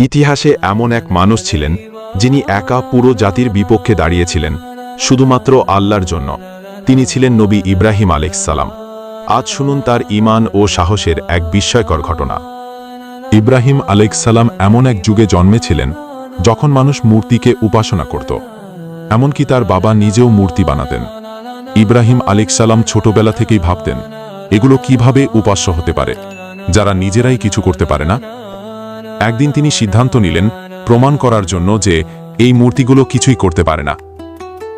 ইতিহাসে এমন এক মানুষ ছিলেন, যিনি একা পুরো জাতির বিপক্ষে দাঁড়িয়েছিলেন, শুধুমাত্র আল্লাহর জন্য। তিনি ছিলেন নবী ইব্রাহিম আলেকসালাম আজ শুনুন তার ঈমান ও সাহসের এক বিস্ময়কর ঘটনা। ইব্রাহিম আলেকসালাম এমন এক যুগে জন্মেছিলেন, যখন মানুষ মূর্তিকে উপাসনা করত। এমনকি তার বাবা নিজেও মূর্তি বানাতেন। ইব্রাহিম আলেকসালাম ছোটবেলা থেকেই ভাবতেন, এগুলো কীভাবে উপাস্য হতে পারে? যারা নিজেরাই কিছু করতে পারে না? একদিন তিনি সিদ্ধান্ত নিলেন প্রমাণ করার জন্য যে এই মূর্তিগুলো কিছুই করতে পারে না।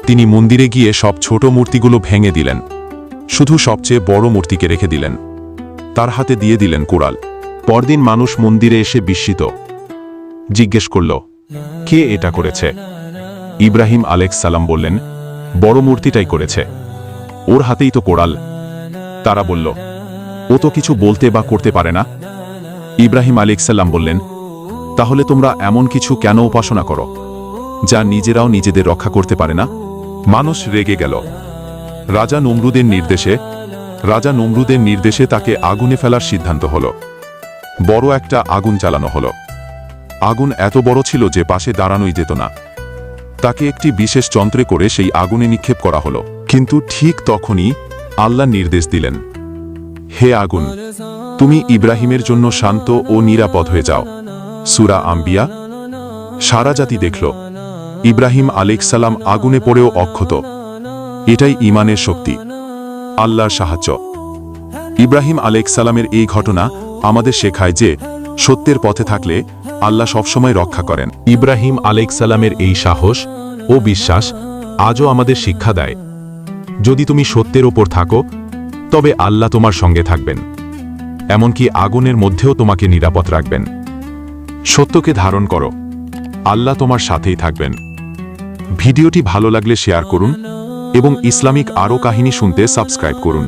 তিনি মন্দিরে গিয়ে সব ছোট মূর্তিগুলো ভেঙে দিলেন। শুধু সবচেয়ে বড় মূর্তিকে রেখে দিলেন। তার হাতে দিয়ে দিলেন কোড়াল। পরদিন মানুষ মন্দিরে এসে বিস্মিত। জিজ্ঞেস করল, কে এটা করেছে? ইব্রাহিম আলেক্স সালাম বললেন, বড় মূর্তিটাই করেছে। ওর হাতেই তো কোড়াল। তারা বলল, ও তো কিছু বলতে বা করতে পারে না? ইব্রাহিম আলিকসাল্লাম বললেন, তাহলে তোমরা এমন কিছু কেন উপাসনা করো, যা নিজেরাও নিজেদের রক্ষা করতে পারে না? মানুষ রেগে গেল। রাজা নমরুদের নির্দেশে, রাজা নমরুদের নির্দেশে তাকে আগুনে ফেলার সিদ্ধান্ত হল। বড় একটা আগুন চালানো হল। আগুন এত বড় ছিল যে পাশে দাঁড়ানোই যেত না। তাকে একটি বিশেষ যন্ত্রে করে সেই আগুনে নিক্ষেপ করা হল। কিন্তু ঠিক তখনই আল্লাহ নির্দেশ দিলেন, হে আগুন তুমি ইব্রাহিমের জন্য শান্ত ও নিরাপদ হয়ে যাও। সুরা আম্বিয়া, সারা জাতি দেখল, ইব্রাহিম আলেকসালাম আগুনে পড়েও অক্ষত। এটাই ইমানের শক্তি, আল্লাহর সাহায্য। ইব্রাহিম আলেকসালামের এই ঘটনা আমাদের শেখায় যে, সত্যের পথে থাকলে আল্লাহ সবসময় রক্ষা করেন। ইব্রাহিম আলেকসালামের এই সাহস ও বিশ্বাস আজও আমাদের শিক্ষা দেয়। যদি তুমি সত্যের ওপর থাকো, তবে আল্লাহ তোমার সঙ্গে থাকবেন। এমনকি আগুনের মধ্যেও তোমাকে নিরাপদ রাখবেন। সত্যকে ধারণ করো। আল্লাহ তোমার সাথেই থাকবেন। ভিডিওটি ভালো লাগলে শেয়ার করুন এবং ইসলামিক আরও কাহিনী শুনতে সাবস্ক্রাইব করুন।